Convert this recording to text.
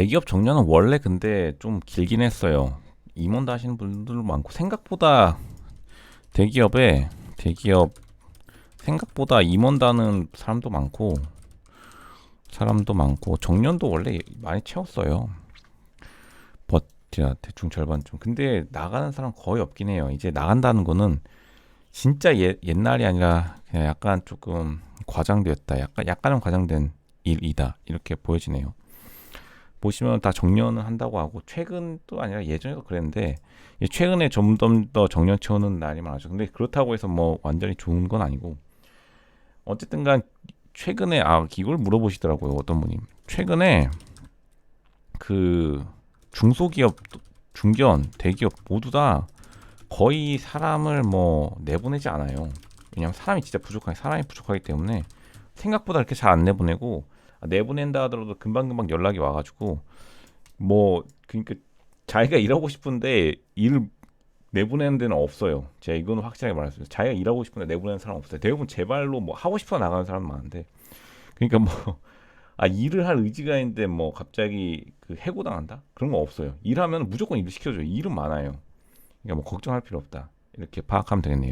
대기업 정년은 원래 근데 좀 길긴 했어요. 임원도 하시는 분들 많고 생각보다 대기업에 대기업 생각보다 임원다는 사람도 많고 사람도 많고 정년도 원래 많이 채웠어요. 버텨 대충 절반쯤. 근데 나가는 사람 거의 없긴 해요. 이제 나간다는 거는 진짜 옛, 옛날이 아니라 그냥 약간 조금 과장되었다. 약간 약간은 과장된 일이다. 이렇게 보여지네요. 보시면 다 정년을 한다고 하고 최근도 아니라 예전에도 그랬는데 이 최근에 좀더 정년 채우는 날이 많아죠. 근데 그렇다고 해서 뭐 완전히 좋은 건 아니고 어쨌든간 최근에 아 이걸 물어보시더라고요 어떤 분이 최근에 그 중소기업 중견 대기업 모두 다 거의 사람을 뭐 내보내지 않아요. 왜냐하면 사람이 진짜 부족하기 사람이 부족하기 때문에 생각보다 그렇게 잘 안 내보내고 아, 내보낸다 하더라도 금방금방 연락이 와가지고 뭐 그러니까 자기가 일하고 싶은데 일 내보내는 데는 없어요. 제가 이거는 확실하게 말했어요. 자기가 일하고 싶은데 내보내는 사람 없어요. 대부분 제발로 뭐 하고 싶어 나가는 사람 많은데 그러니까 뭐 아 일을 할 의지가 있는데 뭐 갑자기 그 해고당한다 그런 거 없어요. 일하면 무조건 일을 시켜줘요. 일은 많아요. 그러니까 뭐 걱정할 필요 없다. 이렇게 파악하면 되겠네요.